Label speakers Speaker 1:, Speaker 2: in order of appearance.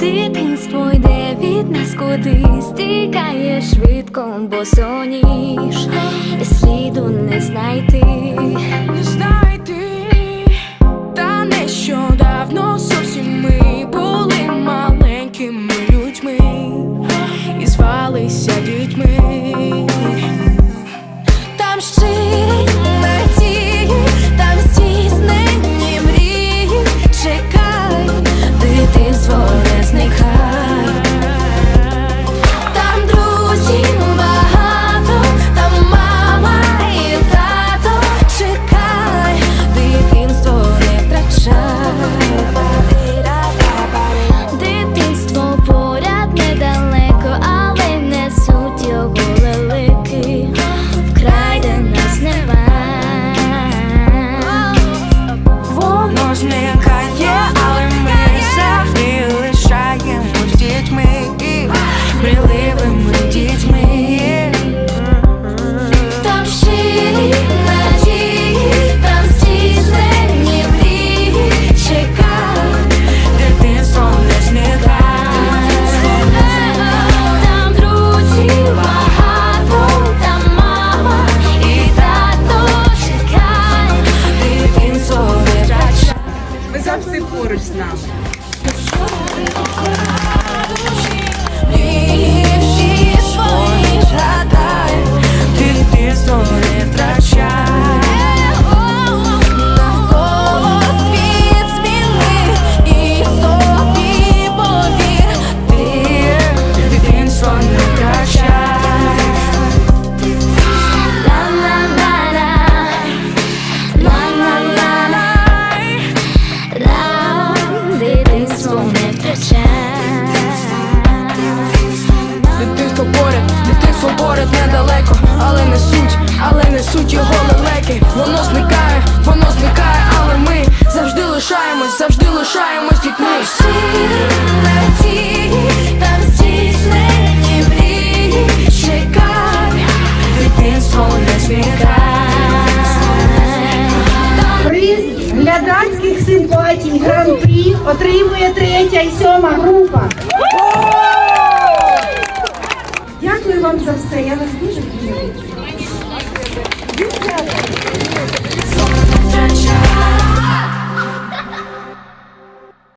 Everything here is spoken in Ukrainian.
Speaker 1: Дитинство йде від нас кудись, стікає швидко, бо соніж
Speaker 2: сліду не знайти.
Speaker 3: Почувалися дітьми. поруч з нами.
Speaker 2: воно зникає, воно зникає, але ми завжди лишаємось, завжди лишаємось дітьми.
Speaker 4: Глядацьких симпатій гран-прі отримує третя і сьома група. Дякую вам за все. Я вас